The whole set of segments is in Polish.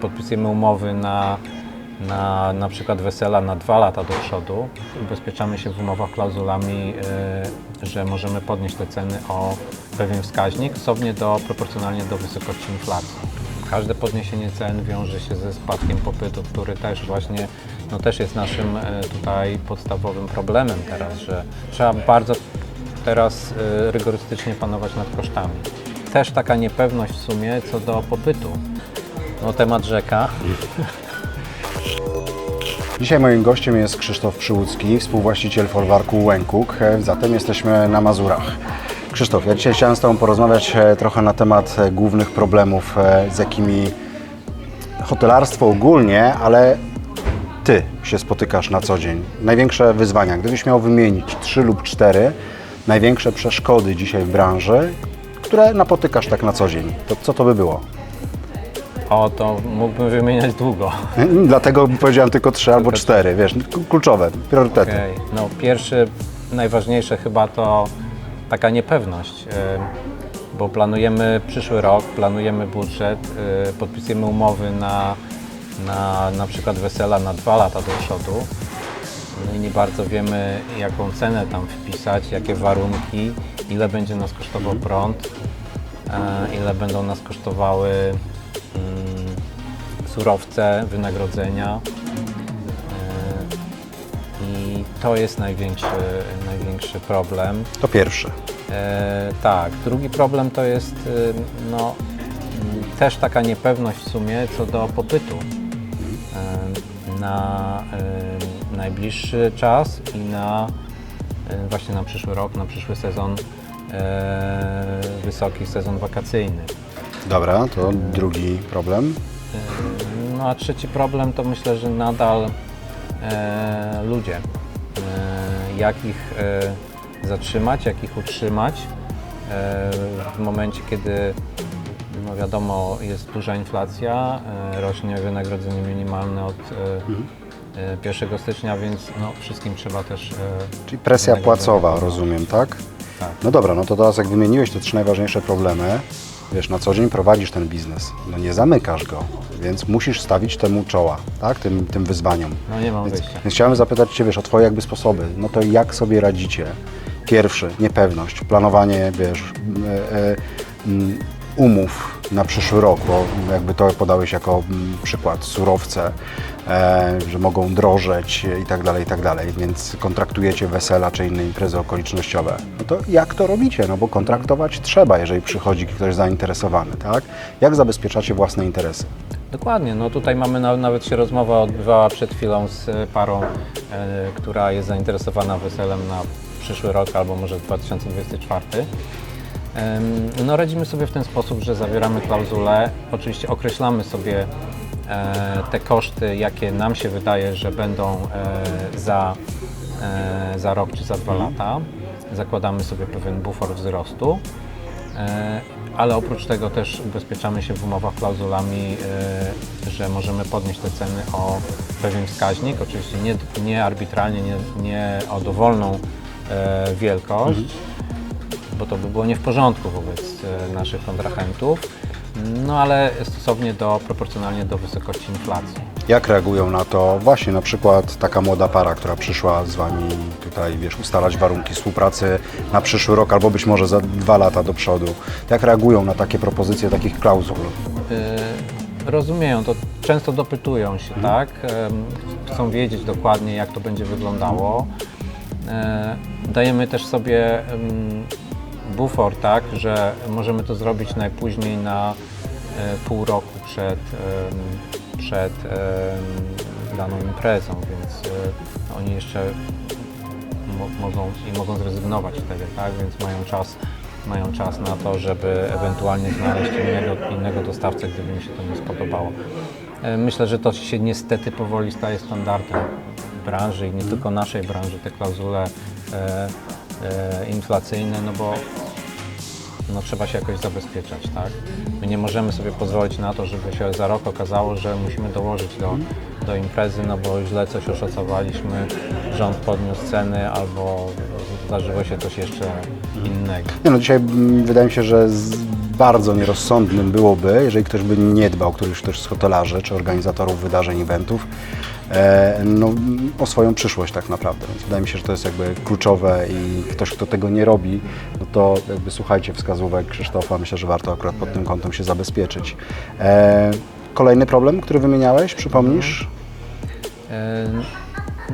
Podpisujemy umowy na, na na przykład wesela na dwa lata do przodu. Ubezpieczamy się w umowach klauzulami, y, że możemy podnieść te ceny o pewien wskaźnik, stosownie do, proporcjonalnie do wysokości inflacji. Każde podniesienie cen wiąże się ze spadkiem popytu, który też właśnie no też jest naszym y, tutaj podstawowym problemem teraz, że trzeba bardzo teraz y, rygorystycznie panować nad kosztami. Też taka niepewność w sumie co do popytu. No temat rzeka. Dzisiaj moim gościem jest Krzysztof Przyłódzki, współwłaściciel folwarku Łękuk, e, zatem jesteśmy na Mazurach. Krzysztof, ja dzisiaj chciałem z Tobą porozmawiać e, trochę na temat e, głównych problemów, z jakimi hotelarstwo ogólnie, ale Ty się spotykasz na co dzień. Największe wyzwania, gdybyś miał wymienić trzy lub cztery największe przeszkody dzisiaj w branży, które napotykasz tak na co dzień, to co to by było? O, to mógłbym wymieniać długo. Dlatego powiedziałem tylko trzy albo cztery, wiesz, kluczowe, priorytety. Okej. No, pierwszy, najważniejsze chyba to taka niepewność, y, bo planujemy przyszły rok, planujemy budżet, y, podpisujemy umowy na, na na przykład wesela na dwa lata do przodu. No i nie bardzo wiemy, jaką cenę tam wpisać, jakie warunki, ile będzie nas kosztował prąd, e, ile będą nas kosztowały mm, surowce, wynagrodzenia. E, I to jest największy, największy problem. To pierwsze. E, tak, drugi problem to jest y, no, też taka niepewność w sumie co do popytu na y, najbliższy czas i na y, właśnie na przyszły rok, na przyszły sezon, wysoki sezon wakacyjny. Dobra, to drugi problem. No a trzeci problem to myślę, że nadal e, ludzie. E, jak ich e, zatrzymać, jak ich utrzymać e, w momencie, kiedy no wiadomo jest duża inflacja, e, rośnie wynagrodzenie minimalne od e, e, 1 stycznia, więc no, wszystkim trzeba też... E, Czyli presja płacowa, rozumiem, tak? Tak. No dobra, no to teraz jak wymieniłeś te trzy najważniejsze problemy, wiesz, na co dzień prowadzisz ten biznes, no nie zamykasz go, więc musisz stawić temu czoła, tak, tym, tym wyzwaniom. No nie mam Więc, wyjścia. więc chciałem zapytać Cię, wiesz, o Twoje jakby sposoby, no to jak sobie radzicie? Pierwszy, niepewność, planowanie, wiesz, e, e, umów na przyszły rok, bo jakby to podałeś jako mm, przykład, surowce, e, że mogą drożeć i tak dalej, i tak dalej, więc kontraktujecie wesela czy inne imprezy okolicznościowe. No to jak to robicie? No bo kontraktować trzeba, jeżeli przychodzi ktoś zainteresowany, tak? Jak zabezpieczacie własne interesy? Dokładnie, no tutaj mamy na, nawet się rozmowa odbywała przed chwilą z e, parą, e, która jest zainteresowana weselem na przyszły rok albo może 2024. No radzimy sobie w ten sposób, że zawieramy klauzulę, oczywiście określamy sobie e, te koszty, jakie nam się wydaje, że będą e, za, e, za rok czy za dwa lata. Zakładamy sobie pewien bufor wzrostu. Ale oprócz tego też ubezpieczamy się w umowach klauzulami, że możemy podnieść te ceny o pewien wskaźnik, oczywiście nie, nie arbitralnie, nie, nie o dowolną wielkość, bo to by było nie w porządku wobec e, naszych kontrahentów, no ale stosownie do, proporcjonalnie do wysokości inflacji. Jak reagują na to właśnie na przykład taka młoda para, która przyszła z Wami tutaj, wiesz, ustalać warunki współpracy na przyszły rok albo być może za dwa lata do przodu? Jak reagują na takie propozycje takich klauzul? Y, rozumieją to, często dopytują się, tak? Em, Chcą wiedzieć dokładnie, jak to będzie wyglądało. E, Dajemy też sobie em, bufor, tak, że możemy to zrobić najpóźniej na e, pół roku przed, przed daną imprezą, więc e, oni jeszcze mo- mogą, mogą zrezygnować wtedy, tak? Więc mają czas, mają czas na to, żeby ewentualnie znaleźć innego, innego dostawcę, gdyby mi się to nie spodobało. E, Myślę, że to się niestety powoli staje standardem branży i nie tylko naszej branży, te klauzule e, e, inflacyjne, no bo no, trzeba się jakoś zabezpieczać, tak? My nie możemy sobie pozwolić na to, żeby się za rok okazało, że musimy dołożyć do, do imprezy, no bo źle coś oszacowaliśmy, rząd podniósł ceny albo zdarzyło się coś jeszcze innego. Nie no, dzisiaj mm, wydaje mi się, że z bardzo nierozsądnym byłoby, jeżeli ktoś by nie dbał, któryś też z hotelarzy czy organizatorów wydarzeń, eventów, no, mm, o swoją przyszłość tak naprawdę. Więc wydaje mi się, że to jest jakby kluczowe i ktoś, kto tego nie robi, no to jakby słuchajcie wskazówek Krzysztofa, myślę, że warto akurat pod tym kątem się zabezpieczyć. E, kolejny problem, który wymieniałeś, przypomnisz? E,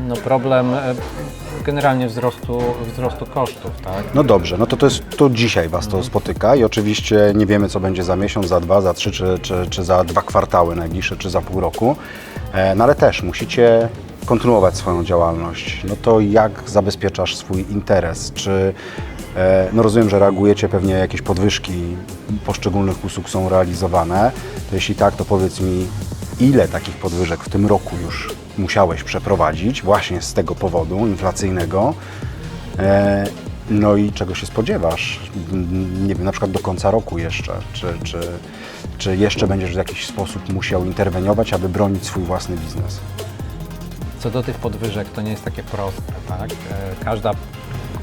No problem e, generalnie wzrostu, wzrostu kosztów, tak? No dobrze, no to to jest to dzisiaj Was to spotyka i oczywiście nie wiemy, co będzie za miesiąc, za dwa, za trzy, czy, czy, czy za dwa kwartały najbliższe, czy za pół roku, E, no ale też musicie kontynuować swoją działalność. No to jak zabezpieczasz swój interes? Czy, e, no rozumiem, że reagujecie pewnie jakieś podwyżki poszczególnych usług są realizowane, to jeśli tak, to powiedz mi, ile takich podwyżek w tym roku już musiałeś przeprowadzić właśnie z tego powodu inflacyjnego? No i czego się spodziewasz? Nie wiem, na przykład do końca roku jeszcze, czy, czy, czy jeszcze będziesz w jakiś sposób musiał interweniować, aby bronić swój własny biznes? Co do tych podwyżek, to nie jest takie proste, tak? E, Każda,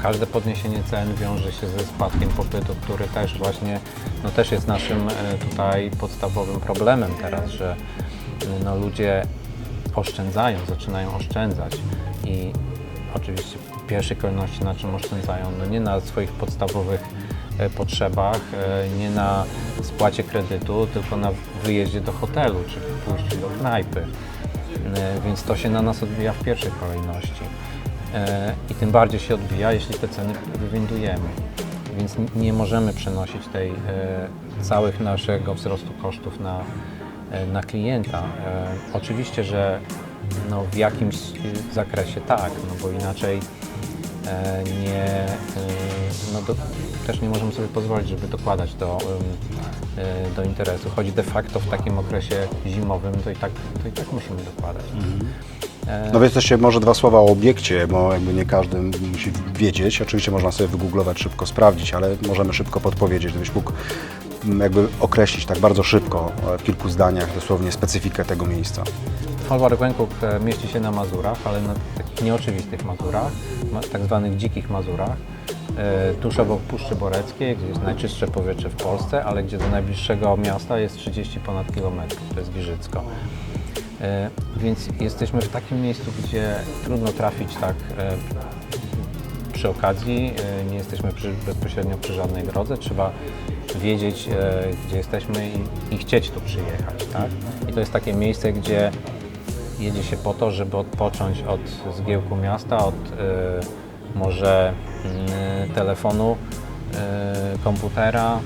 każde podniesienie cen wiąże się ze spadkiem popytu, który też właśnie, no też jest naszym e, tutaj podstawowym problemem teraz, że e, no ludzie oszczędzają, zaczynają oszczędzać i oczywiście w pierwszej kolejności na czym oszczędzają? No nie na swoich podstawowych e, potrzebach, e, nie na spłacie kredytu, tylko na wyjeździe do hotelu czy pójściu do knajpy. E, więc to się na nas odbija w pierwszej kolejności. I tym bardziej się odbija, jeśli te ceny wywindujemy. Więc nie możemy przenosić tej całych naszego wzrostu kosztów na, na klienta. Oczywiście, że no, w jakimś zakresie tak, no bo inaczej nie, e, no do, też nie możemy sobie pozwolić, żeby dokładać do, e, do interesu. Choć de facto w takim okresie zimowym to i tak, to i tak musimy dokładać. E, No więc jeszcze może dwa słowa o obiekcie, bo jakby nie każdy musi wiedzieć. Oczywiście można sobie wygooglować, szybko sprawdzić, ale możemy szybko podpowiedzieć, gdybyś mógł jakby określić tak bardzo szybko, e, w kilku zdaniach dosłownie specyfikę tego miejsca. Folwark Łęków e, mieści się na Mazurach, ale nieoczywistych Mazurach, ma- tak zwanych dzikich Mazurach, e, tuż obok Puszczy Boreckiej, gdzie jest najczystsze powietrze w Polsce, ale gdzie do najbliższego miasta jest 30 ponad kilometrów, to jest Giżycko. E, Więc jesteśmy w takim miejscu, gdzie trudno trafić tak e, przy okazji, nie jesteśmy przy, bezpośrednio przy żadnej drodze, trzeba wiedzieć, gdzie jesteśmy i, i chcieć tu przyjechać. Tak? I to jest takie miejsce, gdzie jedzie się po to, żeby odpocząć od zgiełku miasta, od e, może mm, telefonu, e, komputera,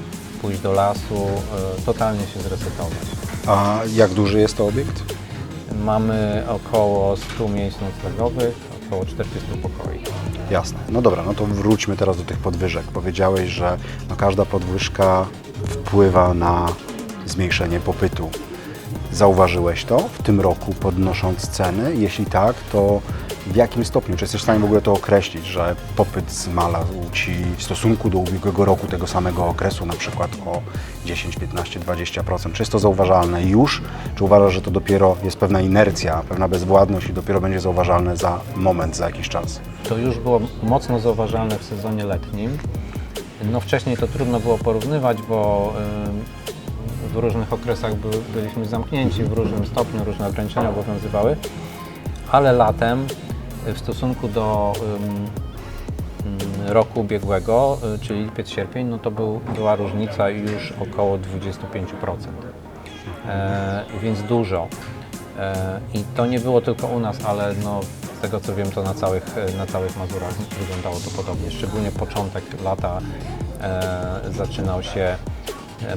pójść do lasu, e, totalnie się zresetować. A jak duży jest to obiekt? Mamy około 100 miejsc noclegowych, około 40 pokoi. Jasne. No dobra, no to wróćmy teraz do tych podwyżek. Powiedziałeś, że no każda podwyżka wpływa na zmniejszenie popytu. Zauważyłeś to w tym roku podnosząc ceny? Jeśli tak, to w jakim stopniu? Czy jesteś w stanie w ogóle to określić, że popyt zmalał Ci w stosunku do ubiegłego roku tego samego okresu, na przykład o 10, 15, 20%? Czy jest to zauważalne już? Czy uważasz, że to dopiero jest pewna inercja, pewna bezwładność i dopiero będzie zauważalne za moment, za jakiś czas? To już było mocno zauważalne w sezonie letnim. No wcześniej to trudno było porównywać, bo w różnych okresach by, byliśmy zamknięci w różnym stopniu, różne ograniczenia obowiązywały, ale latem y, w stosunku do ym, roku ubiegłego, y, czyli lipiec, sierpień, no to był, była różnica już około 25%. E, więc dużo. E, I to nie było tylko u nas, ale no, z tego co wiem, to na całych, na całych Mazurach wyglądało to podobnie. Szczególnie początek lata e, zaczynał się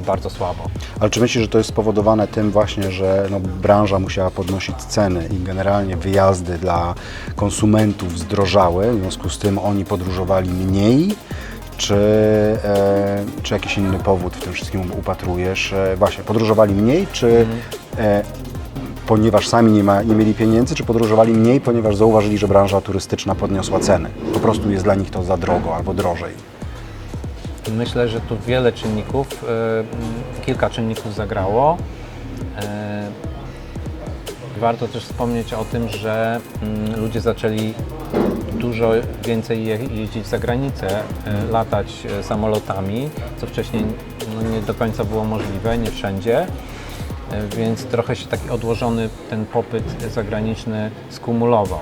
bardzo słabo. Ale czy myślisz, że to jest spowodowane tym właśnie, że no, branża musiała podnosić ceny i generalnie wyjazdy dla konsumentów zdrożały, w związku z tym oni podróżowali mniej? Czy, e, czy jakiś inny powód w tym wszystkim upatrujesz? E, właśnie, podróżowali mniej, czy e, ponieważ sami nie, ma, nie mieli pieniędzy, czy podróżowali mniej, ponieważ zauważyli, że branża turystyczna podniosła ceny? Po prostu jest dla nich to za drogo albo drożej. Myślę, że tu wiele czynników, e, kilka czynników zagrało. E, Warto też wspomnieć o tym, że mm, ludzie zaczęli dużo więcej je, jeździć za granicę, e, latać samolotami, co wcześniej no, nie do końca było możliwe, nie wszędzie. Więc trochę się taki odłożony ten popyt zagraniczny skumulował.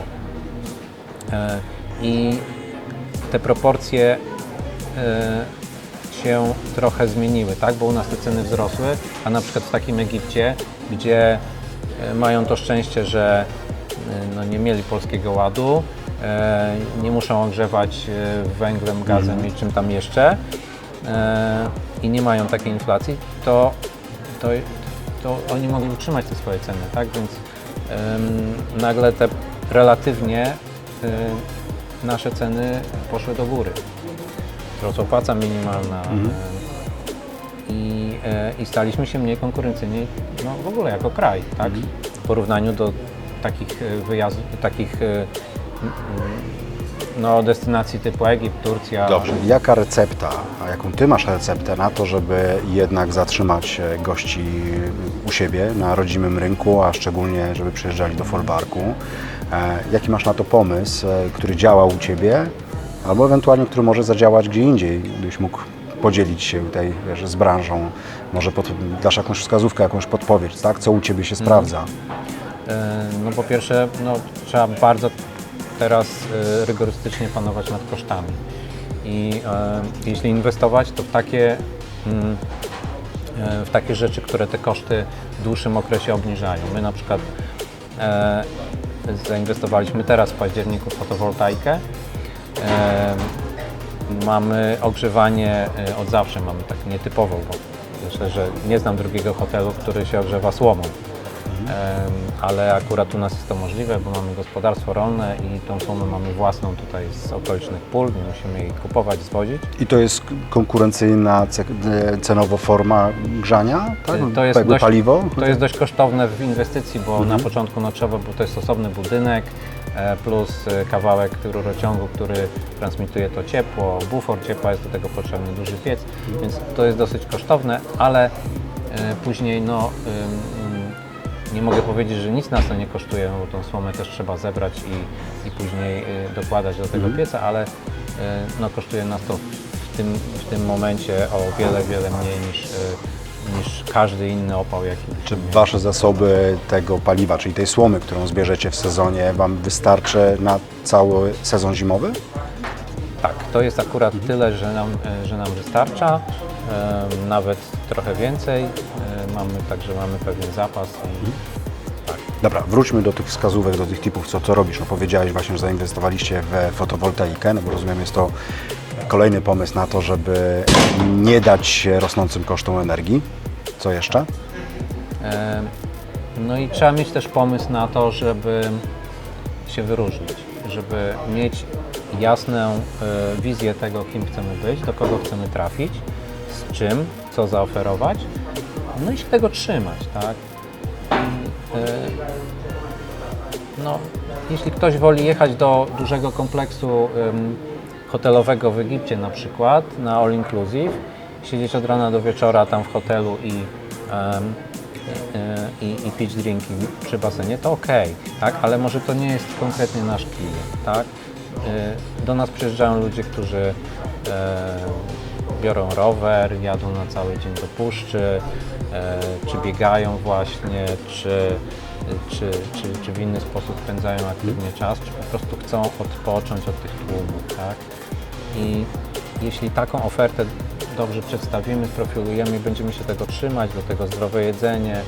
I te proporcje się trochę zmieniły, tak? Bo u nas te ceny wzrosły, a na przykład w takim Egipcie, gdzie e, mają to szczęście, że e, no, nie mieli polskiego ładu, e, nie muszą ogrzewać węglem, gazem i czym tam jeszcze i nie mają takiej inflacji, to, to, to oni mogli utrzymać te swoje ceny, tak? Więc em, nagle te relatywnie e, nasze ceny poszły do góry. Płaca minimalna e, i, e, i staliśmy się mniej konkurencyjni no, w ogóle jako kraj, tak? W porównaniu do takich e, wyjazdów, takich e, no, destynacji typu Egipt, Turcja. Dobrze, jaka recepta, a jaką Ty masz receptę na to, żeby jednak zatrzymać gości u siebie na rodzimym rynku, a szczególnie, żeby przyjeżdżali do Folwarku? Jaki masz na to pomysł, który działa u Ciebie, albo ewentualnie, który może zadziałać gdzie indziej, byś mógł podzielić się tutaj wiesz, z branżą, może pod, dasz jakąś wskazówkę, jakąś podpowiedź, tak? co u Ciebie się sprawdza? E, No po pierwsze, no, trzeba bardzo teraz e, rygorystycznie panować nad kosztami. I e, jeśli inwestować, to w takie, mm, e, w takie rzeczy, które te koszty w dłuższym okresie obniżają. My na przykład e, zainwestowaliśmy teraz w październiku w fotowoltaikę. Mamy ogrzewanie e, od zawsze, mamy tak nietypowo, bo myślę, że nie znam drugiego hotelu, który się ogrzewa słomą. Ale akurat u nas jest to możliwe, bo mamy gospodarstwo rolne i tą słomę mamy własną tutaj z okolicznych pól, nie musimy jej kupować, zwozić. I to jest konkurencyjna e, cenowo forma grzania? Tak? To jest, dość, paliwo? to jest dość kosztowne w inwestycji, bo na początku no, trzeba, bo to jest osobny budynek, plus e, kawałek rurociągu, który transmituje to ciepło, bufor ciepła, jest do tego potrzebny duży piec, więc to jest dosyć kosztowne, ale e, później no, nie mogę powiedzieć, że nic nas to nie kosztuje, no, bo tą słomę też trzeba zebrać i, i później y, dokładać do tego pieca, ale no, kosztuje nas to w tym, w tym momencie o wiele, wiele mniej niż, niż każdy inny opał, jaki Czy Wasze zasoby tego paliwa, czyli tej słomy, którą zbierzecie w sezonie, Wam wystarczy na cały sezon zimowy? Tak, to jest akurat tyle, że nam, e, że nam wystarcza, em, nawet trochę więcej. E, Mamy, także mamy pewien zapas i Dobra, wróćmy do tych wskazówek, do tych tipów, co, co robisz. No powiedziałeś właśnie, że zainwestowaliście w fotowoltaikę, no bo rozumiem, jest to kolejny pomysł na to, żeby nie dać się rosnącym kosztom energii. Co jeszcze? No i trzeba mieć też pomysł na to, żeby się wyróżnić, żeby mieć jasną e, wizję tego, kim chcemy być, do kogo chcemy trafić, z czym, co zaoferować, no i się tego trzymać, tak? E, no, jeśli ktoś woli jechać do dużego kompleksu hotelowego w Egipcie na przykład, na all inclusive, siedzieć od rana do wieczora tam w hotelu i, i, i, i pić drinki przy basenie, to okej, tak? ale może to nie jest konkretnie nasz klient. Tak? Y, Do nas przyjeżdżają ludzie, którzy e, biorą rower, jadą na cały dzień do puszczy, e, czy biegają właśnie, czy, czy, czy, czy w inny sposób spędzają aktywnie czas, czy po prostu chcą odpocząć od tych tłumów. Tak? I jeśli taką ofertę dobrze przedstawimy, sprofilujemy i będziemy się tego trzymać, do tego zdrowe jedzenie,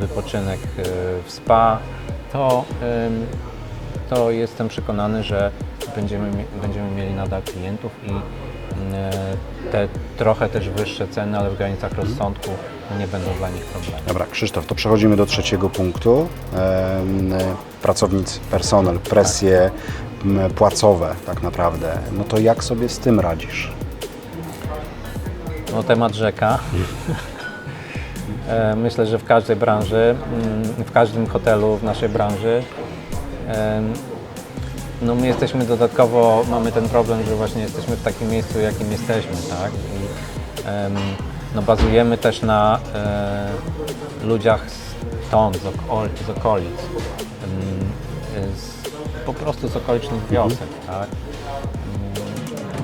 wypoczynek e, w spa, to, to jestem przekonany, że będziemy, będziemy mieli nadal klientów i te trochę też wyższe ceny, ale w granicach rozsądku nie będą dla nich problemem. Dobra, Krzysztof, to przechodzimy do trzeciego punktu. Pracownicy, personel, presje m, płacowe tak naprawdę. No to jak sobie z tym radzisz? No, temat rzeka. E, Myślę, że w każdej branży, mm, w każdym hotelu w naszej branży, no my jesteśmy dodatkowo, mamy ten problem, że właśnie jesteśmy w takim miejscu, jakim jesteśmy, tak? I em, no bazujemy też na e, ludziach stąd, z, oko- z okolic. Em, z, po prostu z okolicznych wiosek, tak?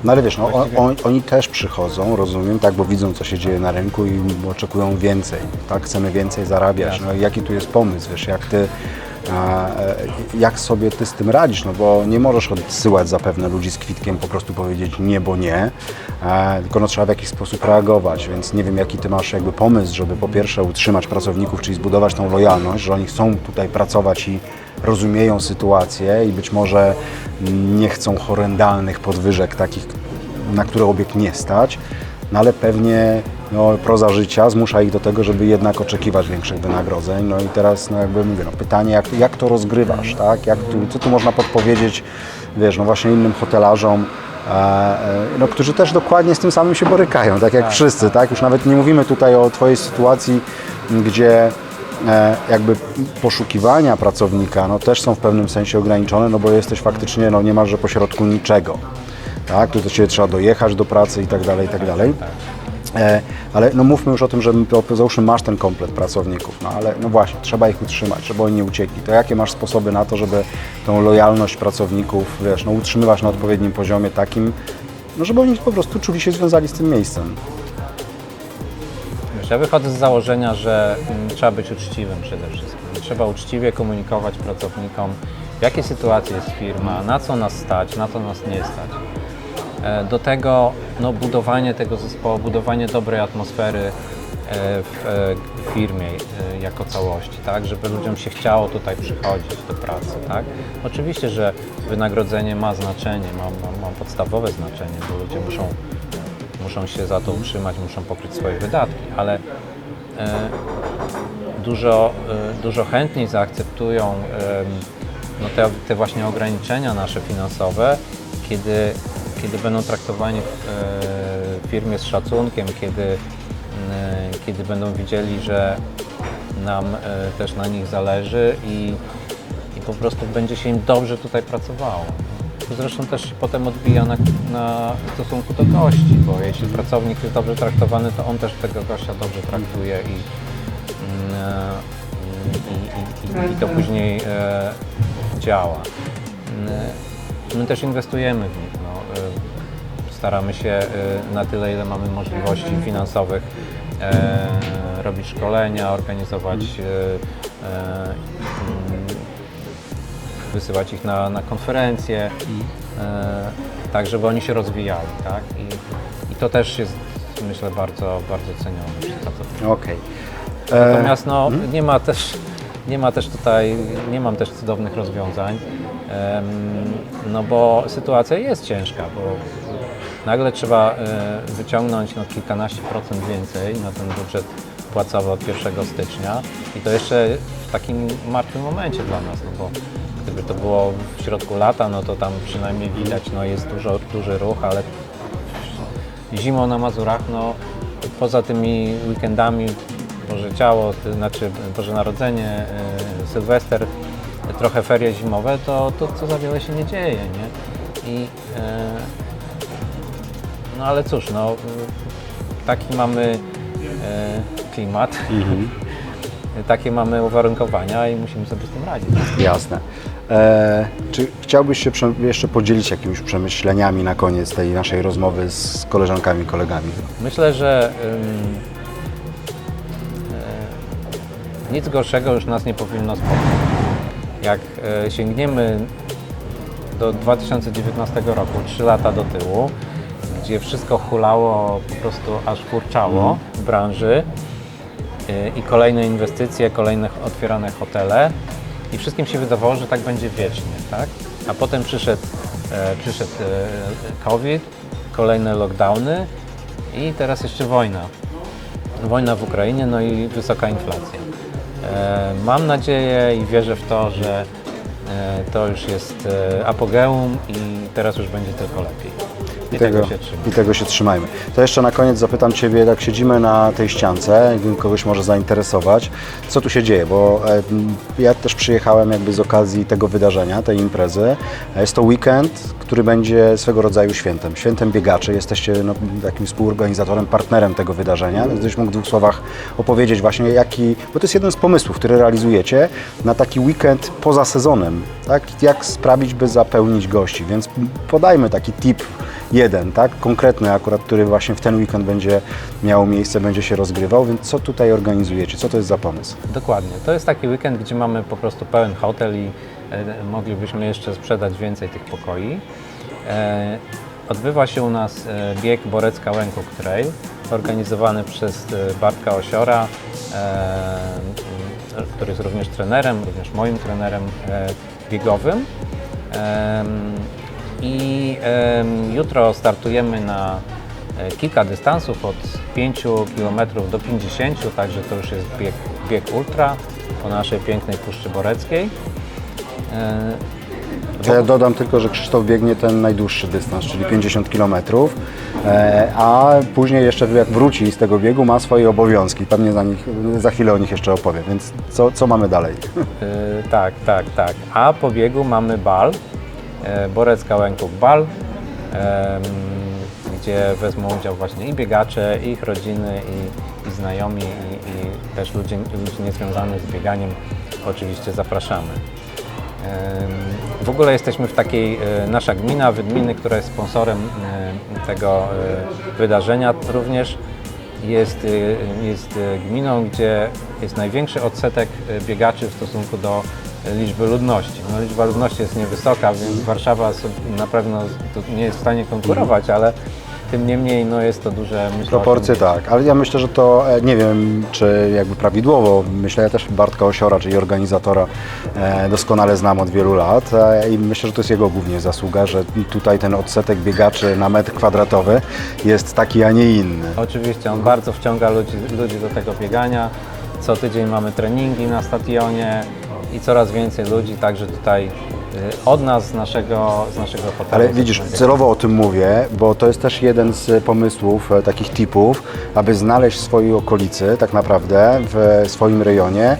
No ale wiesz, no, on, Właściwie- on, oni też przychodzą, rozumiem, tak, bo widzą, co się dzieje na rynku i oczekują więcej, tak, chcemy więcej zarabiać. No i jaki tu jest pomysł, wiesz, jak ty, jak sobie ty z tym radzisz, no bo nie możesz odsyłać zapewne ludzi z kwitkiem, po prostu powiedzieć nie, bo nie, e, tylko no, trzeba w jakiś sposób reagować, więc nie wiem, jaki ty masz jakby pomysł, żeby po pierwsze utrzymać pracowników, czyli zbudować tą lojalność, że oni chcą tutaj pracować i rozumieją sytuację i być może nie chcą horrendalnych podwyżek takich, na które obiekt nie stać, no ale pewnie no, proza życia zmusza ich do tego, żeby jednak oczekiwać większych wynagrodzeń. No i teraz no jakby mówię, no, pytanie, jak, jak to rozgrywasz, tak? Jak tu, co tu można podpowiedzieć, wiesz, no właśnie innym hotelarzom, e, e, no, którzy też dokładnie z tym samym się borykają, tak jak Tak, wszyscy, tak? Już nawet nie mówimy tutaj o Twojej sytuacji, gdzie e, jakby poszukiwania pracownika no, też są w pewnym sensie ograniczone, no bo jesteś faktycznie no, niemalże pośrodku niczego. Tak, tu Ciebie trzeba dojechać do pracy i tak dalej, i tak dalej. E, ale no mówmy już o tym, że załóżmy masz ten komplet pracowników, no ale no właśnie, trzeba ich utrzymać, żeby oni nie uciekli. To jakie masz sposoby na to, żeby tą lojalność pracowników, wiesz, no utrzymywać na odpowiednim poziomie takim, no żeby oni po prostu czuli się związani z tym miejscem. Ja wychodzę z założenia, że mm, trzeba być uczciwym przede wszystkim. Trzeba uczciwie komunikować pracownikom, w jakiej sytuacji jest firma, na co nas stać, na co nas nie stać. E, Do tego no, budowanie tego zespołu, budowanie dobrej atmosfery e, w e, firmie jako całości, tak, żeby ludziom się chciało tutaj przychodzić do pracy, tak. Oczywiście, że wynagrodzenie ma znaczenie, ma, ma, ma podstawowe znaczenie, bo ludzie muszą muszą się za to utrzymać, muszą pokryć swoje wydatki, ale dużo, dużo chętniej zaakceptują no te, te właśnie ograniczenia nasze finansowe, kiedy, kiedy będą traktowani w e, firmie z szacunkiem, kiedy, e, kiedy będą widzieli, że nam e, też na nich zależy i, i po prostu będzie się im dobrze tutaj pracowało. To zresztą też się potem odbija na, na stosunku do gości, bo jeśli pracownik jest dobrze traktowany, to on też tego gościa dobrze traktuje i, mm, i, i, i, to później działa. My też inwestujemy w nich. E, Staramy się e, na tyle, ile mamy możliwości finansowych e, robić szkolenia, organizować e, e, mm, wysyłać ich na, na konferencje, e, tak żeby oni się rozwijali, tak? I, I to też jest myślę bardzo, bardzo cenione przez pracowników. E, Natomiast no, nie ma też nie ma też tutaj, nie mam też cudownych rozwiązań, no bo sytuacja jest ciężka, bo nagle trzeba e, wyciągnąć no, kilkanaście procent więcej na ten budżet płacowy od 1 stycznia. I to jeszcze w takim martwym momencie dla nas, no bo gdyby to było w środku lata, no to tam przynajmniej widać, no jest dużo, duży ruch, ale zimą na Mazurach, no poza tymi weekendami, Boże Ciało, znaczy Boże Narodzenie, y, Sylwester, trochę ferie zimowe, to, to co za wiele się nie dzieje, nie? I, y, no ale cóż, no taki mamy y, klimat, takie mamy uwarunkowania i musimy sobie z tym radzić. Jasne. E, czy chciałbyś się jeszcze podzielić jakimiś przemyśleniami na koniec tej naszej rozmowy z koleżankami, kolegami? Myślę, że e, nic gorszego już nas nie powinno spotkać. Jak e, sięgniemy do 2019 roku, 3 lata do tyłu, gdzie wszystko hulało, po prostu aż kurczało w branży e, i kolejne inwestycje, kolejne otwierane hotele i wszystkim się wydawało, że tak będzie wiecznie, tak? A potem przyszedł, e, przyszedł COVID, kolejne lockdowny i teraz jeszcze wojna. Wojna w Ukrainie, no i wysoka inflacja. E, mam nadzieję i wierzę w to, że e, to już jest e, apogeum i teraz już będzie tylko lepiej. I tego się trzymamy. I tego się trzymajmy. To jeszcze na koniec zapytam Ciebie, jak siedzimy na tej ściance, kogoś może zainteresować, co tu się dzieje, bo ja też przyjechałem jakby z okazji tego wydarzenia, tej imprezy. Jest to weekend, który będzie swego rodzaju świętem, świętem biegaczy. Jesteście no, takim współorganizatorem, partnerem tego wydarzenia, więc gdybyś mógł w dwóch słowach opowiedzieć właśnie jaki, bo to jest jeden z pomysłów, który realizujecie na taki weekend poza sezonem, tak? Jak sprawić, by zapełnić gości, więc podajmy taki tip jeden, tak, konkretny akurat, który właśnie w ten weekend będzie miał miejsce, będzie się rozgrywał, więc co tutaj organizujecie, co to jest za pomysł? Dokładnie. To jest taki weekend, gdzie mamy po prostu pełen hotel i e, moglibyśmy jeszcze sprzedać więcej tych pokoi. E, odbywa się u nas e, bieg Borecka Łękuk Trail, organizowany przez Bartka Osiora, który jest również trenerem, również moim trenerem biegowym. I jutro startujemy na e, kilka dystansów od 5 km do 50, także to już jest bieg, bieg ultra po naszej pięknej Puszczy Boreckiej. E, ja dodam tylko, że Krzysztof biegnie ten najdłuższy dystans, czyli 50 km, e, a później jeszcze jak wróci z tego biegu ma swoje obowiązki, pewnie za, nich, za chwilę o nich jeszcze opowiem, więc co, co mamy dalej? Y, tak, tak, tak. A po biegu mamy bal, e, Borecka Łęków Bal, em, gdzie wezmą udział właśnie i biegacze, i ich rodziny, i, i znajomi, i, i też ludzie, ludzie niezwiązanych z bieganiem. Oczywiście zapraszamy. W ogóle jesteśmy w takiej, e, nasza gmina, Wydminy, która jest sponsorem e, tego e, wydarzenia również, jest, jest gminą, gdzie jest największy odsetek biegaczy w stosunku do liczby ludności. No, liczba ludności jest niewysoka, więc Warszawa na pewno nie jest w stanie konkurować, ale tym niemniej no, jest to duże myślę, Proporcje tak, ale ja myślę, że to e, nie wiem, czy jakby prawidłowo, myślę, ja też Bartka Osiora, czyli organizatora, e, doskonale znam od wielu lat e, i myślę, że to jest jego głównie zasługa, że tutaj ten odsetek biegaczy na metr kwadratowy jest taki, a nie inny. Oczywiście, on bardzo wciąga ludzi, ludzi do tego biegania. Co tydzień mamy treningi na stadionie i coraz więcej ludzi, także tutaj od nas, z naszego, z naszego hotelu. Ale widzisz, celowo o tym mówię, bo to jest też jeden z pomysłów, e, takich tipów, aby znaleźć w swojej okolicy, tak naprawdę, w swoim rejonie,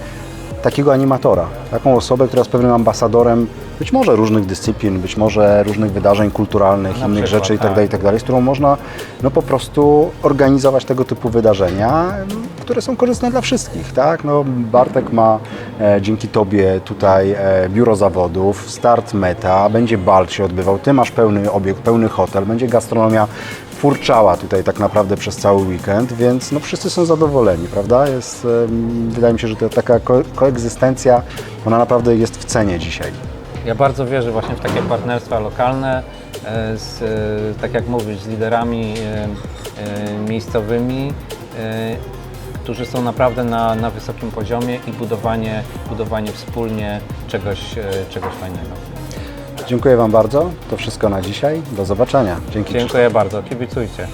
takiego animatora, taką osobę, która jest pewnym ambasadorem być może różnych dyscyplin, być może różnych wydarzeń kulturalnych, Na innych przykład, rzeczy tak. itd., itd., z którą można no, po prostu organizować tego typu wydarzenia, które są korzystne dla wszystkich. Tak? No, Bartek ma e, dzięki Tobie tutaj e, biuro zawodów, start meta, będzie bal się odbywał, Ty masz pełny obiekt, pełny hotel, będzie gastronomia furczała tutaj tak naprawdę przez cały weekend, więc no wszyscy są zadowoleni, prawda? Jest, wydaje mi się, że to taka ko- koegzystencja, ona naprawdę jest w cenie dzisiaj. Ja bardzo wierzę właśnie w takie partnerstwa lokalne, e, z, e, tak jak mówisz, z liderami e, miejscowymi, którzy są naprawdę na, na wysokim poziomie i budowanie, budowanie wspólnie czegoś, czegoś fajnego. Dziękuję Wam bardzo, to wszystko na dzisiaj, do zobaczenia. Dzięki. Dziękuję bardzo, kibicujcie.